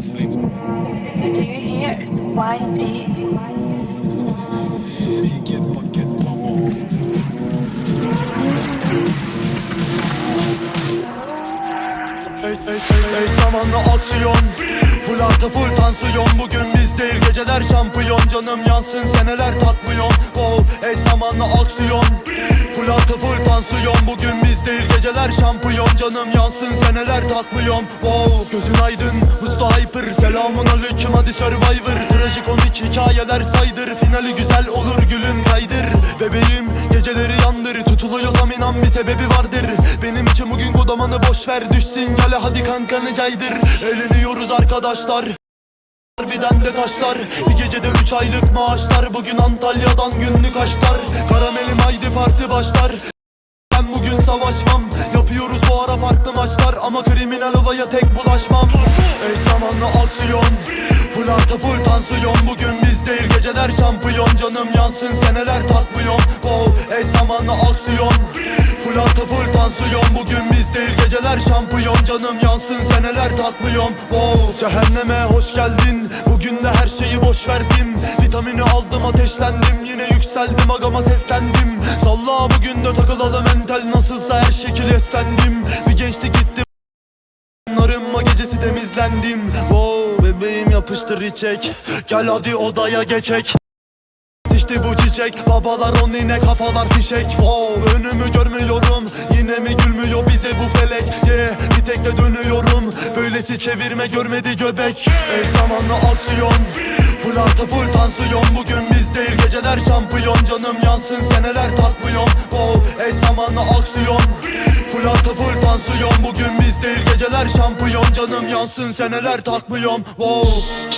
That's flames. Do you hear it? YD. Tamam. Ey, ey, ey, ey zamanla aksiyon. Full artı full tansiyon. Bugün biz değil geceler şampiyon. Canım yansın seneler takmıyorum Wow ey zamanla aksiyon. Full artı full tansiyon. Bugün biz değil geceler şampiyon. Canım yansın seneler takmıyorum Wow gözün aydın Selamun aleyküm hadi Survivor. Trajikomik hikayeler saydır. Finali güzel olur gülüm kaydır. Bebeğim geceleri yandır. Tutuluyorsam inan bir sebebi vardır. Benim için bugün kodamanı boş ver. Düşsün yale hadi kankanı caydır. Eğleniyoruz arkadaşlar. Harbiden de taşlar. Bir gecede üç aylık maaşlar. Bugün Antalya'dan günlük aşklar. Karamelim haydi parti başlar. Ben bugün savaşmam. Yapıyoruz bu ara farklı maçlar. Ama kriminal olaya tek bulaşmam Zamanla aksiyon. Full artı full tansiyon. Bugün biz değil geceler şampiyon. Canım yansın. Seneler takmıyorum Wow ey zamanla aksiyon. Full artı full tansiyon. Bugün biz değil geceler şampiyon. Canım yansın. Seneler takmıyorum Wow. Cehenneme hoş geldin. Bugün de her şeyi boş verdim Vitamini aldım ateşlendim. Yine yükseldim agama seslendim. Salla bugün de takılalım. Mental Nasılsa her şekil eslendim gecesi temizlendim. Wow bebeğim yapıştır içek. Gel hadi odaya geçek. İşte bu çiçek. Babalar on yine kafalar fişek. Wow önümü görmüyorum. Yine mi gülmüyor bize bu felek? Yeah bir tek de dönüyorum. Böylesi çevirme görmedi göbek. Ey zamanla aksiyon. Full artı full tansiyon. Bugün biz geceler şampiyon. Canım yansın seneler takmıyorum. Wow ey zamanla aksiyon. Full artı full tansiyon. Bugün biz geceler şampiyon Canım yansın seneler takmıyorum. Wow